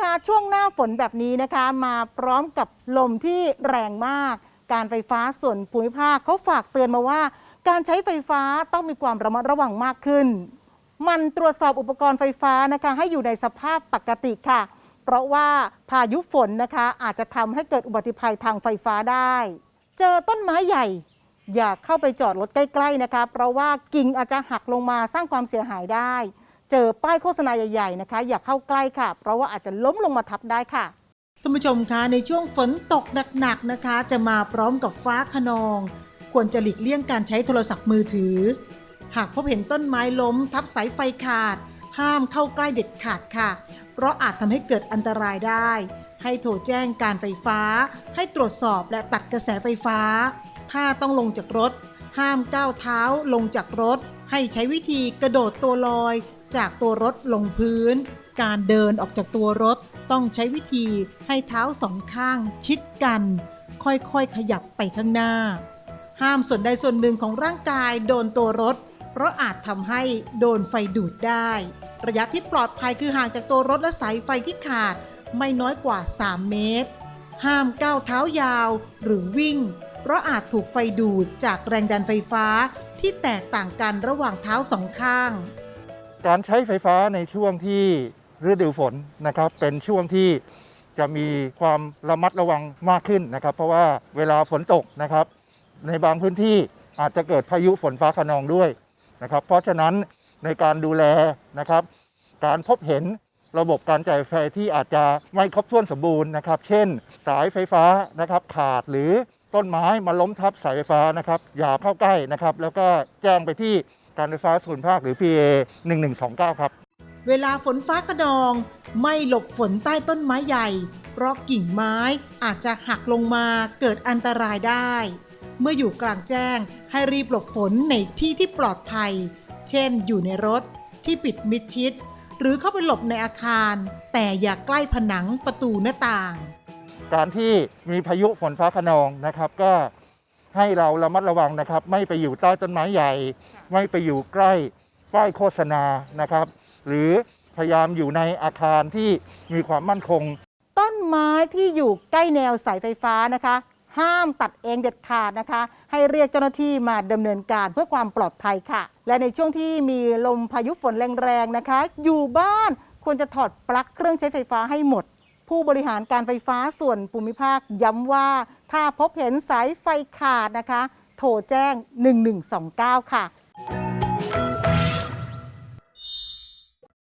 คะช่วงหน้าฝนแบบนี้นะคะ มาพร้อมกับลมที่แรงมาก การไฟฟ้าส่วนภูมิภาคเขาฝากเตือนมาว่า การใช้ไฟฟ้าต้องมีความระมัดระวังมากขึ้น มันตรวจสอบอุปกรณ์ไฟฟ้านะคะ ให้อยู่ในสภาพปกติค่ะ เพราะว่าพายุฝนนะคะ อาจจะทำให้เกิดอุบัติภัยทางไฟฟ้าได้ เจอต้นไม้ใหญ่ อย่าเข้าไปจอดรถใกล้ ๆนะคะ เพราะว่ากิ่งอาจจะหักลงมาสร้างความเสียหายได้ เจอป้ายโฆษณาใหญ่ๆนะคะ อย่าเข้าใกล้ค่ะ เพราะว่าอาจจะล้มลงมาทับได้ค่ะท่านผู้ชมคะในช่วงฝนตกหนักๆนะคะ จะมาพร้อมกับฟ้าขนอง ควรจะหลีกเลี่ยงการใช้โทรศัพท์มือถือ หากพบเห็นต้นไม้ล้ม ทับสายไฟขาด ห้ามเข้าใกล้เด็ดขาดค่ะ เพราะอาจทำให้เกิดอันตรายได้ ให้โทรแจ้งการไฟฟ้า ให้ตรวจสอบและตัดกระแสไฟฟ้า ถ้าต้องลงจากรถ ห้ามก้าวเท้าลงจากรถ ให้ใช้วิธีกระโดดตัวลอย จากตัวรถลงพื้น การเดินออกจากตัวรถต้องใช้วิธีให้เท้าสองข้างชิดกัน ค่อยๆขยับไปข้างหน้า ห้ามส่วนใดส่วนหนึ่งของร่างกายโดนตัวรถ เพราะอาจทำให้โดนไฟดูดได้ ระยะที่ปลอดภัยคือห่างจากตัวรถและสายไฟที่ขาดไม่น้อยกว่า 3 เมตร ห้ามก้าวเท้ายาวหรือวิ่ง เพราะอาจถูกไฟดูดจากแรงดันไฟฟ้าที่แตกต่างกันระหว่างเท้าสองข้าง การใช้ไฟฟ้าในช่วงที่ฤดูฝนนะครับ เป็นช่วงที่จะมีความระมัดระวังมากขึ้นนะครับ เพราะว่าเวลาฝนตกนะครับ ในบางพื้นที่อาจจะเกิดพายุฝนฟ้าขนองด้วยนะครับ เพราะฉะนั้นในการดูแลนะครับ การพบเห็นระบบการจ่ายไฟที่อาจจะไม่ครบถ้วนสมบูรณ์นะครับ เช่น สายไฟฟ้านะครับขาดหรือต้นไม้มาล้มทับสายไฟฟ้านะครับ อย่าเข้าใกล้นะครับ แล้วก็แจ้งไปที่ การไฟฟ้าส่วนภาคหรือ PA 1129 ครับ เวลาฝนฟ้าขนอง ไม่หลบฝนใต้ต้นไม้ใหญ่ เพราะกิ่งไม้อาจจะหักลงมาเกิดอันตรายได้ เมื่ออยู่กลางแจ้งให้รีบหลบฝนในที่ที่ปลอดภัย เช่น อยู่ในรถที่ปิดมิดชิด หรือเข้าไปหลบในอาคาร แต่อย่าใกล้ผนังประตูหน้าต่าง การที่มีพายุฝนฟ้าขนองนะครับ ก็ ให้เราระมัดระวังนะครับ ไม่ไปอยู่ใต้ต้นไม้ใหญ่ ไม่ไปอยู่ใกล้ป้ายโฆษณานะครับ หรือพยายามอยู่ในอาคารที่มีความมั่นคง ต้นไม้ที่อยู่ใกล้แนวสายไฟฟ้านะคะ ห้ามตัดเองเด็ดขาดนะคะ ให้เรียกเจ้าหน้าที่มาดำเนินการเพื่อความปลอดภัยค่ะ และในช่วงที่มีลมพายุฝนแรงๆนะคะ อยู่บ้านควรจะถอดปลั๊กเครื่องใช้ไฟฟ้าให้หมด ผู้บริหารการไฟฟ้าส่วนภูมิภาคย้ำว่า ถ้าพบเห็นสายไฟขาดนะคะ โทรแจ้ง 1129 ค่ะ